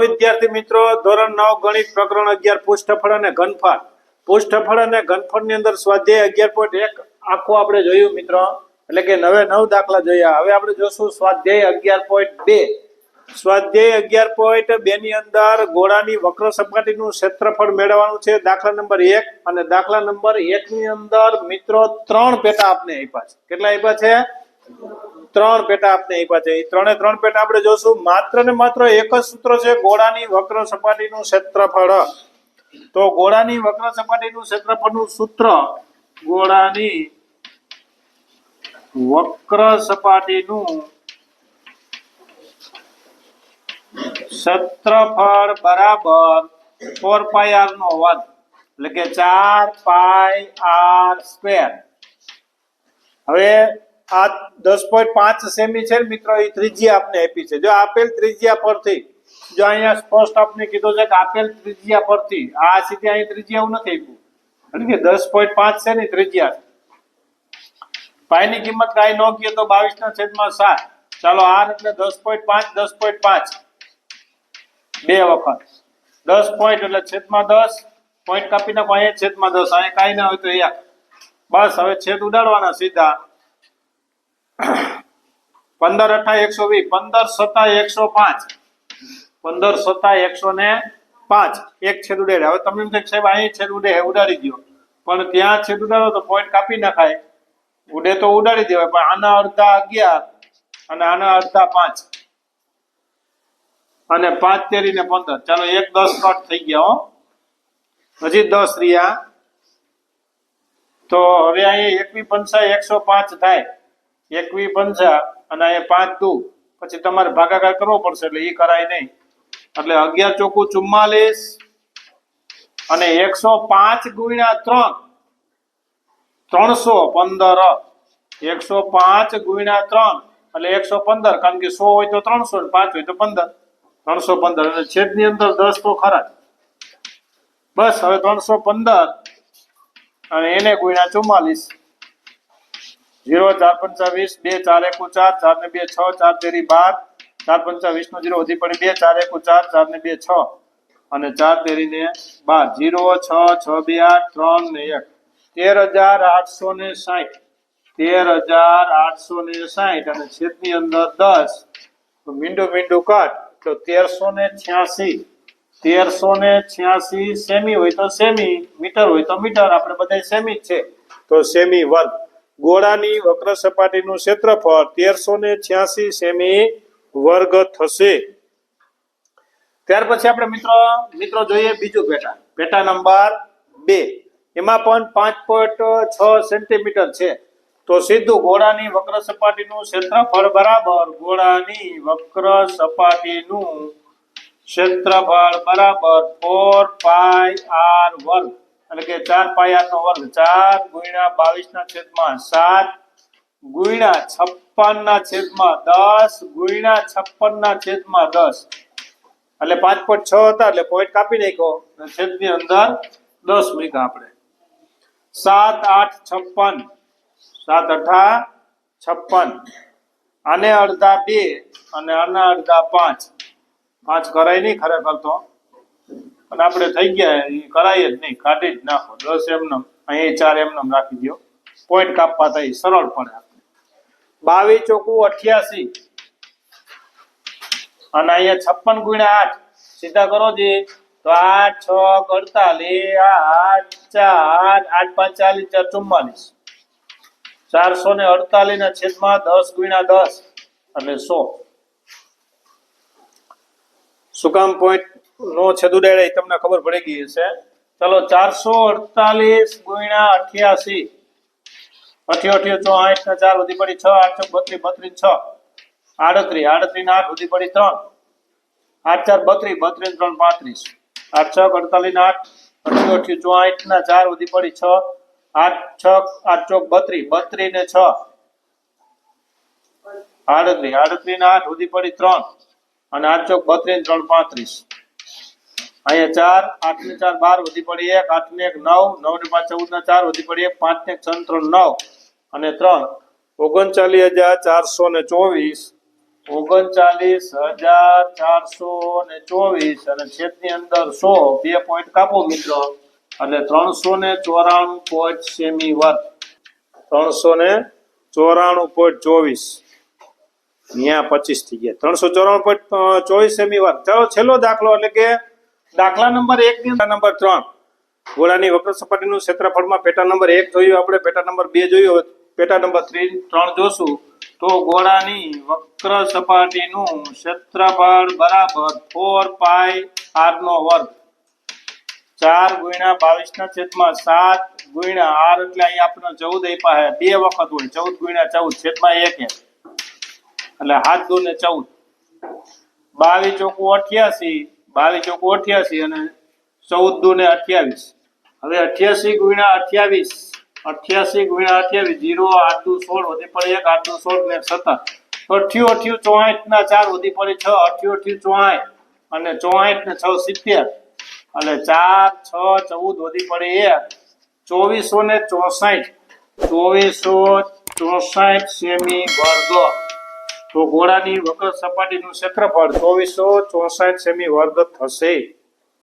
વિદ્યાર્થી મિત્રો, ધોરણ નવ ગણિત પ્રકરણ અગિયાર પુષ્ઠફળ અને ઘનફળ. પુષ્ઠફળ અને ઘનફળની અંદર સ્વાધ્યાય અગિયાર પોઈન્ટ એક આખું આપણે જોયું મિત્રો, એટલે કે નવે નવ દાખલા જોયા. હવે આપણે જોશું સ્વાધ્યાય અગિયાર પોઈન્ટ બે. સ્વાધ્યાય અગિયાર પોઈન્ટ બે ની અંદર ગોળાની વક્ર સપાટીનું ક્ષેત્રફળ મેળવવાનું છે. દાખલા નંબર એક અને દાખલા નંબર એક ની અંદર મિત્રો ત્રણ પેટા આપને આપ્યા છે. કેટલા આપ્યા છે? ત્રણ પેટા આપને આપ્યા છે. એ ત્રણે ત્રણ પેટા આપણે જોશું. માત્ર ને માત્ર એક જ સૂત્ર છે ગોળાની વક્ર સપાટીનું ક્ષેત્રફળ. તો ગોળાની વક્ર સપાટીનું ક્ષેત્રફળનું સૂત્ર ગોળાની વક્ર સપાટીનું ક્ષેત્રફળ બરાબર ફોર પાઈ આર નો વર્ગ, એટલે કે ચાર પાઈ આર સ્ક્વેર હવે આ દસ પોઈન્ટ પાંચ સેમી છે મિત્રો, એ ત્રિજ્યા આપને આપી છે. જો આપેલ ત્રિજ્યા પરથી, જો અહીંયા સ્પષ્ટ આપને કીધું છે કે આપેલ ત્રિજ્યા પરથી, આ સીધી અહીં ત્રિજ્યા નથી આપ્યું. એટલે કે દસ પોઈન્ટ પાંચ છે ને ત્રિજ્યા પાયની કિંમત કાંઈ ન કહીએ તો બાવીસ ના છેદમાં સાત. ચાલો આર એટલે દસ પોઈન્ટ પાંચ, દસ પોઈન્ટ પાંચ. બે વખત. દસ પોઈન્ટ એટલે છેદમાં દસ પોઈન્ટ કાપી નાખો, અહીંયા છેદમાં દસ. અહીંયા કાંઈ ના હોય તો એક બસ, હવે છેદ ઉડાડવાના સીધા. પંદર અઠા એકસો વીસ, પંદર સત્તા એકસો પાંચ. પંદર સત્તા એકસો ને પાંચ. એક છેદ ઉડેડે હવે તમને એમ સાહેબ, અહીં છેદ ઉડે ઉડાડી દો પણ ત્યાં છેદ ઉડાડો તો પોઈન્ટ કાપી નાખાય. ઉડે તો ઉડાડી દેવાય, પણ આના અડધા અગિયાર અને આના અડધા પાંચ. અને પાંચ તેરી ને પંદર. ચાલો, એક, દસ કટ થઈ ગયા, હો. હજી દસ રહ્યા. તો હવે અહીં એકવી પંચાય એકસો પાંચ થાય. એકવી પંચા અને અહીંયા પાંચ દુ. પછી તમારે ભાગાકાર કરવો પડશે એટલે એ કરાય નહીં. એટલે અગિયાર ચોખ્ખું ચુમ્માલીસ અને એકસો પાંચ ગુણ્યા ત્રણ. ત્રણસો પંદર. એકસો પાંચ ગુણ્યા ત્રણ. એટલે એકસો પંદર, કારણ કે સો હોય તો ત્રણસો પાંચ હોય તો પંદર. ત્રણસો પંદર અને છેદની અંદર દસ તો ખરા બસ, હવે ત્રણસો પંદર અને એને ગુણ્યા ચુમ્માલીસ. ઝીરો ચાર પંચા વીસ બે, ચાર, એકુ, ચાર ચાર, ને બે, છ, ચાર, તેરી, બાર, ચાર પંચા નો જીરો વધી પડી, બે, ચાર, એકુ, ચાર ચાર, ને બે, છ, અને ચાર, તેરી, ને બાર. ઝીરો છ છ, બે, આઠ, ત્રણ, ને એક. તેર હજાર આઠસો ને સાઠ તેર હજાર આઠસો ને સાઠ અને છેદની અંદર દસ. મીંડું મીંડું કટ તો તેરસો ને છ્યાસી. તેરસો ને છ્યાસી સેમી હોય તો સેમી, મીટર હોય તો મીટર. આપણે બધા સેમી છે. તો સેમી વર્ગ. ગોળાની વક્ર સપાટીનું ક્ષેત્રફળ તેરસો ને છ્યાસી સેમી વર્ગ થશે. ત્યાર પછી આપણે મિત્રો મિત્રો જોઈએ બીજું પેટા. પેટા નંબર બે. એમાં પણ પાંચ પોઈન્ટ છ સેન્ટીમીટર છે. તો સીધું ગોળાની વક્ર સપાટીનું ક્ષેત્રફળ બરાબર, ગોળાની વક્ર સપાટીનું ક્ષેત્રફળ બરાબર ફોર પાય આર વર્ગ. એટલે કે ચાર આર નો વર્ગ, ચાર ગુણ્યા બાવીસ ના છેદમાં સાત, ગુણ્યા છપ્પન ના છેદમાં દસ, ગુણ્યા છપ્પન ના છેદમાં દસ. એટલે પાંચ પોઈન્ટ છ હતા, એટલે પોઈન્ટ કાપી નાખ્યો. છેદ છેદની અંદર દસ મૂક્યા આપણે. સાત, આઠ, છપ્પન. સાત અઠા છપ્પન. આને અડધા બે, અને આના અડધા પાંચ. પાંચ કરાય નહીં ખરેખર તો. પણ આપણે થઈ ગયા, એ કરાય જ નહીં, કાઢી જ નાખો. દસ એમને અહીં ચાર એમને રાખી દો પોઈન્ટ કાપવા થાય સરળ પડે આપણે. બાવીસ ચોકુ અઠ્યાસી. અને અહીંયા છપ્પન ગુણ્યા આઠ. સીધા કરો જે. તો આઠ, છ, અડતાલીસ, આઠ, ચાર, આઠ, પાંચ, ચાલીસ, ચાર, ચુમ્માલીસ. ચારસો ને અડતાલીસ ના છેદમાં દસ ગુણ્યા દસ. એટલે સો. શું કામ પોઈન્ટ નો છેદ ઉડાડે તમને ખબર પડી ગઈ હશે. ચલો, ચારસો અડતાલીસ ગુણ્યા અઠ્યાસી. અઠ્યો અઠ્યો ચો આઠ ને ચાર વધી પડી છ, આઠ, છ, બત્રીસ બત્રીસ, છ. આડત્રીસ આડત્રીસ આઠ વધી પડી ત્રણ. આઠ, ચાર, બત્રીસ બત્રીસ, ત્રણ, પાંત્રીસ. આઠ, છ, અડતાલીસ ને આઠ. અઠ્યો અઠ્યો ચો આઠ ના ચાર વધી પડી છ. આઠ છ, આઠ, ચોક, બત્રીસ. બત્રીસ ને છ. આડત્રીસ આડત્રીસ આઠ વધી પડી ત્રણ. અને આઠ, ચોક, બત્રીસ ત્રણ, પાંત્રીસ. અહીંયા ચાર આઠ ને ચાર, બાર વધી પડી એક આઠ ને એક, નવ નવ ને પાંચ ચૌદ ના ચાર વધી પડી એક પાંચ ને છ ત્રણ, નવ. અને ત્રણ, ઓગણચાલીસ હજાર ચારસો ને ચોવીસ. ઓગણચાલીસ હજાર ચારસો ને ચોવીસ અને છેદની અંદર સો, બે પોઈન્ટ કાપો મિત્રો. અને ત્રણસો ને ચોરાણું પોઈન્ટ સેમી વર્ગ ત્રણસો ને ચોરાણું પોઈન્ટ ચોવીસ. અહીંયા પચીસ થઈ ગયા. ત્રણસો ચોરાણું પોઈન્ટ ચોવીસ સેમી વર્ગ ચાલો છેલ્લો દાખલો એટલે કે દાખલા નંબર એક ની નંબર ત્રણ. ગોળાની વક્ર સપાટીનું ક્ષેત્રફળમાં પેટા નંબર એક જોયું, આપણે પેટા નંબર બે જોયું પેટા નંબર થ્રી ત્રણ જોશું. તો ગોળાની વક્ર સપાટીનું ક્ષેત્રફળ બરાબર ફોર પાય આર નો વર્ગ. ચાર ગુણ્યા બાવીસ ના છેદમાં સાત ગુણ્યા આર એટલે અહીંયા આપણે ચૌદ આપ્યા બે વખત હોય, ચૌદ ગુણ્યા ચૌદ, છેદમાં એક એટલે હાથ દો ને ચૌદ. બાવીસ ચોકુ અઠ્યાસી બાવીસ ચોક અઠ્યાસી અને ચૌદ દુ ને અઠ્યાવીસ. હવે અઠ્યાસી ગુણ્યા અઠ્યાવીસ, અઠ્યાસી ગુણ્યા અઠ્યાવીસ, જીરો આઠ દુ સોળ વધી પડે એક, આઠ દુ સોળ ને સત્તર. અઠ્યું અઠ્યું ચોહાઠ ના ચાર વધી પડે છ, અઠ્યું અઠ્યું ચોહાઠ અને ચોહાઠ ને છ સિત્તેર. એટલે ચાર, છ, ચૌદ વધી પડે એક, ચોવીસો ને ચોસાઠ. ચોવીસો ચોસાઠ સેમી વર્ગ તો ગોળાની વક્ર સપાટીનું ક્ષેત્રફળ ચોવીસો ચોસાઠ સેમી વર્ગ થશે.